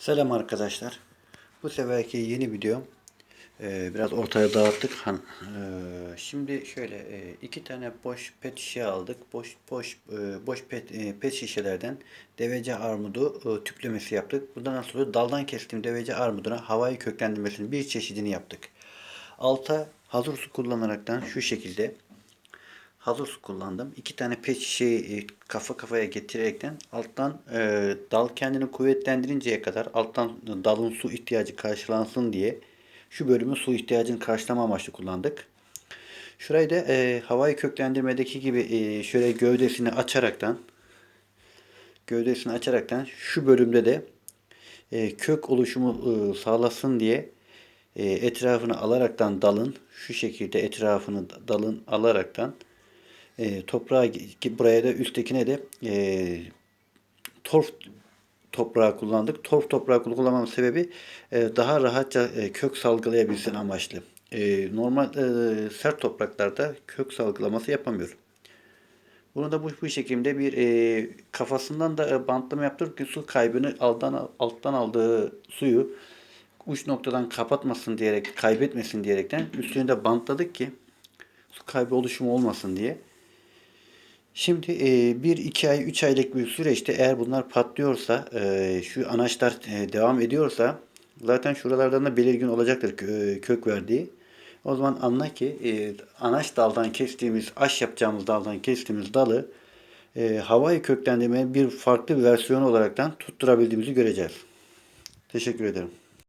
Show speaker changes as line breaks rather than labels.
Selam arkadaşlar. Bu seferki yeni videom e, biraz ortaya dağıttık. Han, e, şimdi şöyle e, iki tane boş pet şişe aldık. Boş boş e, boş pet e, pet şişelerden devece armudu e, tüplemesi yaptık. Bundan sonra daldan kestiğim devece armuduna havayı köklendirmesinin bir çeşidini yaptık. Alta hazır su kullanaraktan şu şekilde hazır su kullandım. İki tane pet şişeyi e, kafa kafaya getirerekten alttan e, dal kendini kuvvetlendirinceye kadar alttan dalın su ihtiyacı karşılansın diye şu bölümün su ihtiyacını karşılama amaçlı kullandık. Şurayı da e, havayı köklendirmedeki gibi e, şöyle gövdesini açaraktan gövdesini açaraktan şu bölümde de e, kök oluşumu e, sağlasın diye e, etrafını alaraktan dalın şu şekilde etrafını dalın alaraktan e, toprağa buraya da üsttekine de e, torf toprağı kullandık. Torf toprağı kullanmamın sebebi e, daha rahatça e, kök salgılayabilsin amaçlı. E, normal e, sert topraklarda kök salgılaması yapamıyor. Bunu da bu, bu şekilde bir e, kafasından da e, bantlama yaptırdık ki su kaybını alttan alttan aldığı suyu uç noktadan kapatmasın diyerek kaybetmesin diyerekten üstüne de bantladık ki su kaybı oluşumu olmasın diye. Şimdi 1-2 ay 3 aylık bir süreçte eğer bunlar patlıyorsa şu anaçlar devam ediyorsa zaten şuralardan da belirgin olacaktır kö- kök verdiği. O zaman anla ki anaç daldan kestiğimiz, aş yapacağımız daldan kestiğimiz dalı e, havayı köklendirmenin bir farklı bir versiyonu olaraktan tutturabildiğimizi göreceğiz. Teşekkür ederim.